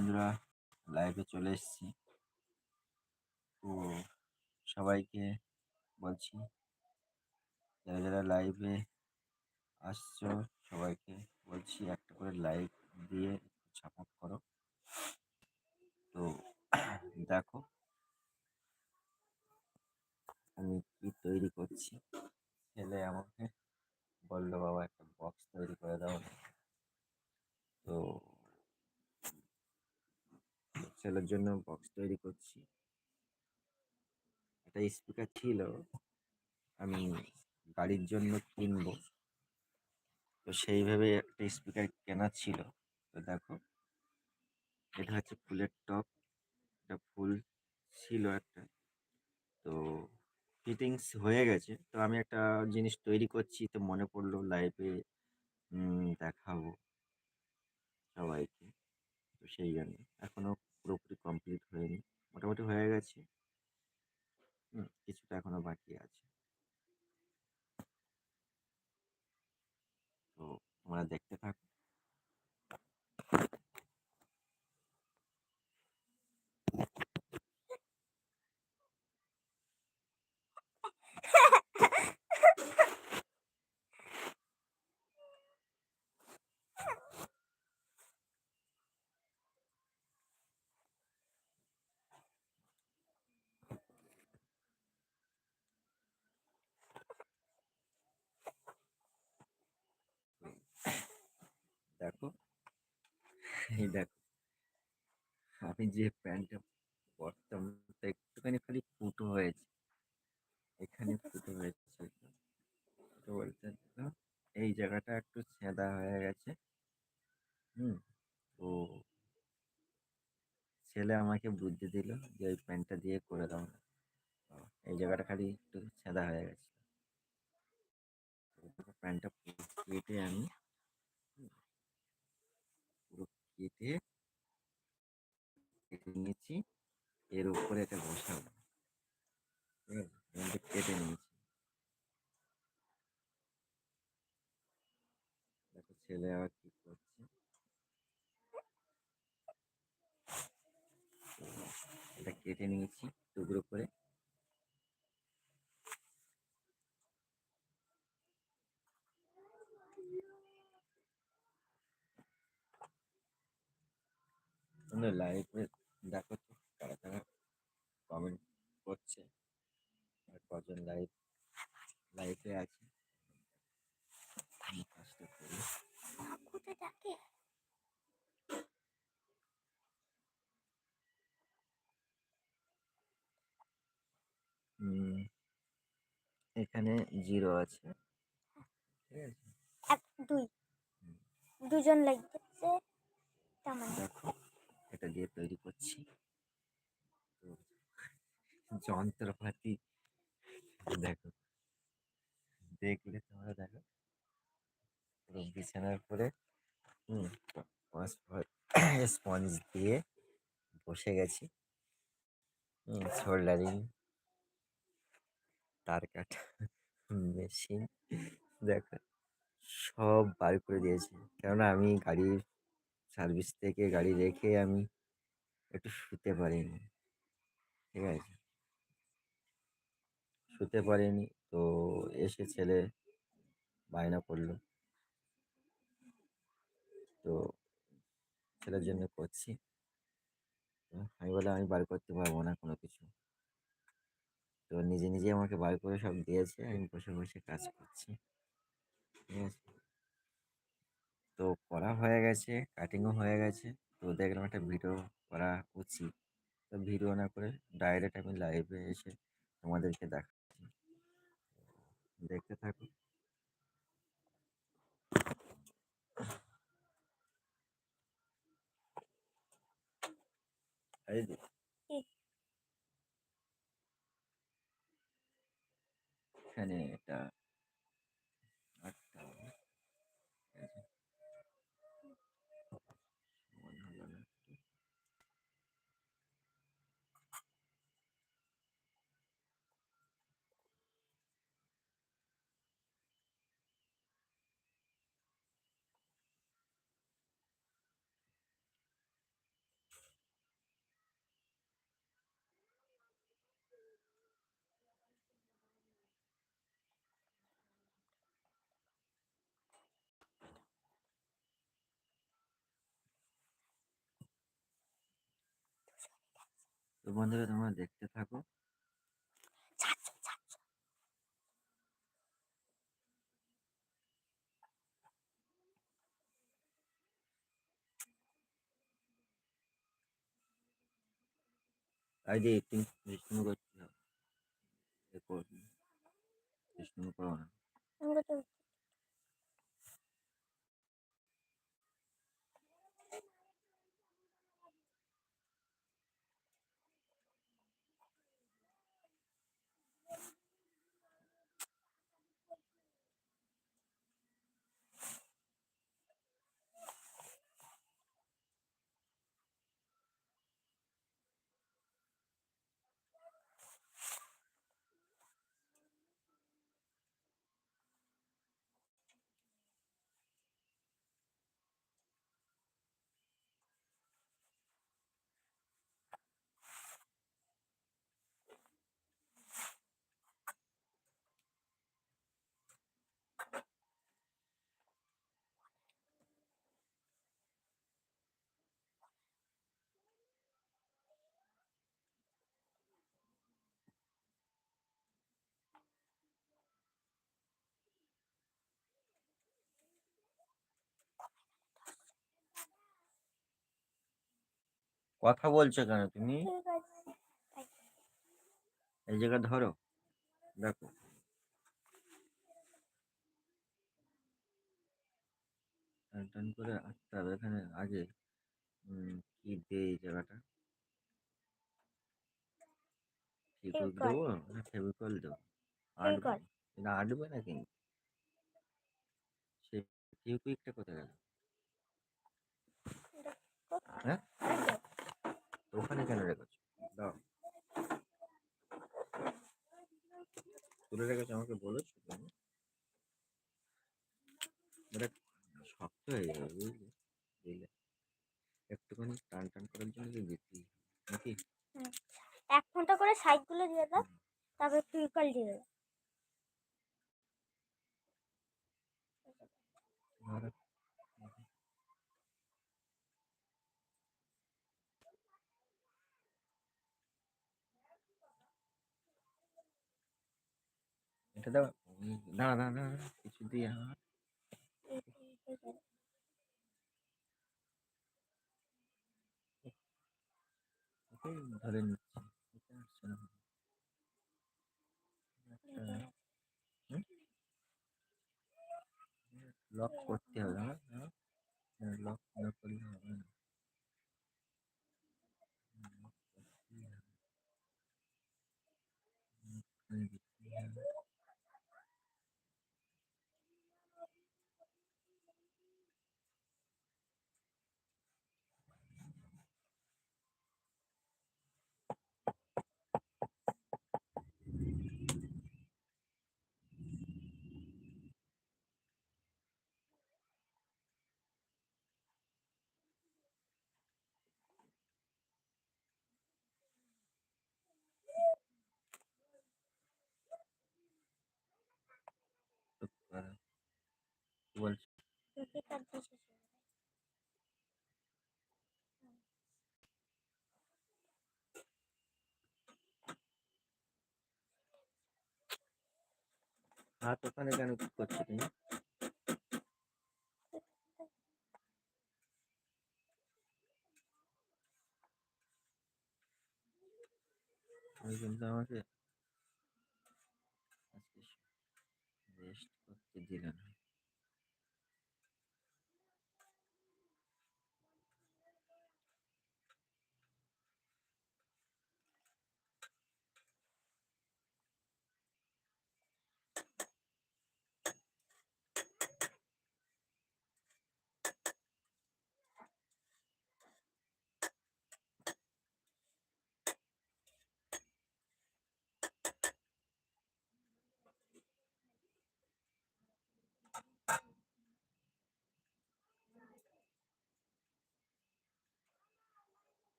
বন্ধুরা লাইভে চলে এসেছি। তো সবাইকে বলছি, যারা যারা লাইভে আসছো, সবাইকে বলছি একটা করে লাইক দিয়ে সাপোর্ট করো। তো দেখো, আমি কি তৈরি করছি। ছেলে আমাকে বলল, বাবা একটা বক্স তৈরি করে দাও তো ছেলের জন্য বক্স তৈরি করছি। একটা স্পিকার ছিল। আমি গাড়ির জন্য কিনবো। তো সেইভাবে একটা স্পিকার কেনা ছিল। তো দেখো, এটা হচ্ছে ফুলের টপ এটা ফুল ছিল একটা। তো ফিটিংস হয়ে গেছে। তো আমি একটা জিনিস তৈরি করছি। তো মনে পড়ল লাইভে দেখাবো সবাইকে। তো সেই জন্য এখনও পুরোপুরি কমপ্লিট হয়নি। মোটামুটি হয়ে গেছে। কিছুটা এখনও বাকি আছে। তো তোমরা দেখতে থাকো দেখো এই দেখো, আমি যে প্যান্টটা পরতাম তা একটুখানি খালি ফুটো হয়েছে। এখানে ফুটো হয়েছে। ফুটো বলতে এই জায়গাটা একটু ছেঁদা হয়ে গেছে। হুম, তো ছেলে আমাকে বুদ্ধি দিল যে ওই প্যান্টটা দিয়ে করে দাও না। এই জায়গাটা খালি একটু ছেঁদা হয়ে গেছে। প্যান্টটা কেটে আমি হুম, পুরো কেটে কেটে নিয়েছি, এর উপরে এটা বসাবো। কেটে নিয়েছি। দেখো ছেলে আবার কি করছে। এটা কেটে নিয়েছি টুকরো করে। তোমরা লাইভে দেখো তো কারা কারা কমেন্ট করছে। আর কজন লাইভ লাইভে আছে। আমি কাজটা করি। হুম, এখানে জিরো আছে। ঠিক আছে? এক দুই। হুম, দুজন লাগছে তার মানে দিয়ে তৈরি করছি। তো যন্ত্রপাতি দেখো, দেখলে তোমরা দেখো, পুরো বিছানার পরে স্পঞ্জ দিয়ে বসে গেছি। সোল্ডারিং, তার কাটা মেশিন, দেখো, সব বার করে দিয়েছে। কেননা আমি গাড়ির সার্ভিস থেকে গাড়ি রেখে আমি একটু শুতে পারিনি, ঠিক আছে? শুতে পারিনি তো এসে ছেলে বায়না করল। তো ছেলের জন্য করছি। আমি বললাম, আমি বার করতে পারব না কোনো কিছু। তো নিজে নিজে আমাকে বার করে সব দিয়েছে, আমি বসে বসে কাজ করছি, ঠিক আছে? তো করা হয়ে গেছে কাটিংও হয়ে গেছে। তো দেখলাম একটা ভিডিও করা উচিত। তো ভিডিও না করে ডাইরেক্ট আমি লাইভে এসে তোমাদেরকে দেখাচ্ছি। দেখতে থাকো। এই যে। এখানে এটা বন্ধুরা তোমরা দেখতে থাকো। ছাড়ছো ছাড়ছো এই যে তুমি বিষ্ণু করছ। এ করো না। কথা বলছো কেন তুমি। এই জায়গা ধরো দেখো। টান করে আসতে হবে এখানে আগে। কি দে এই জায়গাটা? ফেভিকল। দেবো না ফেভিকল দেবো? আটবে। এটা আটবে না কিন্তু সেই ফেভিকুইকটা কোথায় গেল? হ্যাঁ? তো ওখানে কেন রেখেছো? দাও তুলে রেখেছো আমাকে বলেছ তুমি এটা শক্ত হয়ে যাবে বুঝলে? দিলে। একটুখানি টান টান করার জন্য তো দিতেই নাকি? এক ঘণ্টা করে সাইডগুলো দিয়ে দাও তারপর ফিউকাল দিয়ে দাও আর এটা দাও উম, দাঁড়া দাঁড়া দাঁড়া দাঁড়া, কিছু দিয়ে হাত এই- এই- এই করে। ওকে ধরে নিচ্ছি এটা আসছে না লক করতে হবে হ্যাঁ লক না করলে হবে না lock করতেই বলছো। হাত ওখানে কেন কি করছ তুমি আমাকে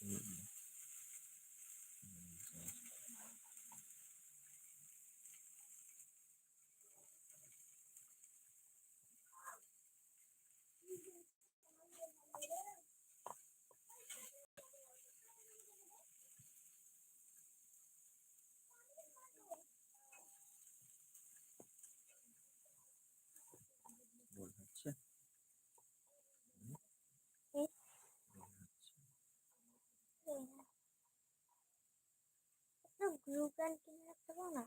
হুম, বল হচ্ছে হুম, এই বল হচ্ছে এই না। গান কিনে রাখতে পারো না?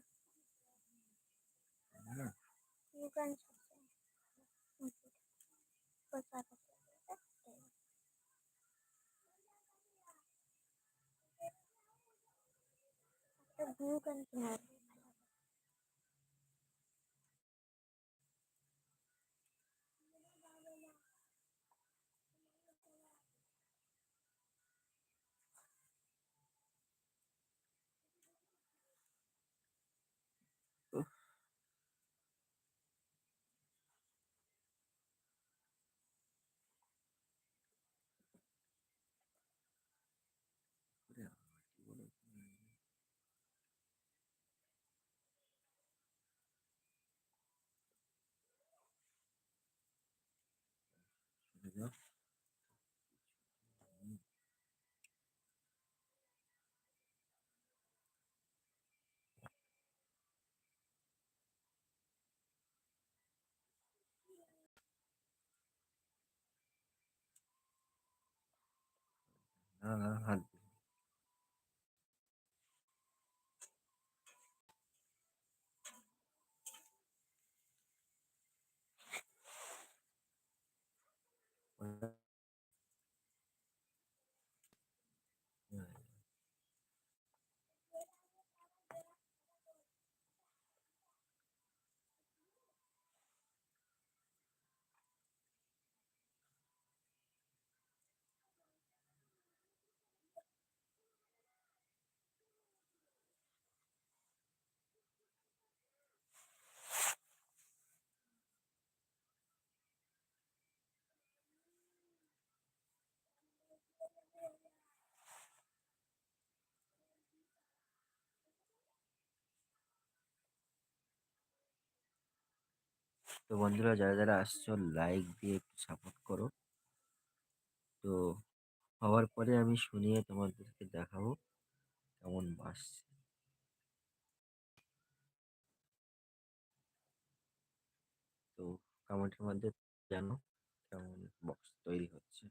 ইউক্রেন গ্লু একটা গ্লু গান কিনে রাখতে না না হাত তো বন্ধুরা, যারা যারা আসছো লাইক দিয়ে একটু সাপোর্ট করো। তো হওয়ার পরে আমি শুনিয়ে তোমাদেরকে দেখাবো কেমন বাসছে। তো কমেন্টের মধ্যে জানো কেমন বক্স তৈরি হচ্ছে।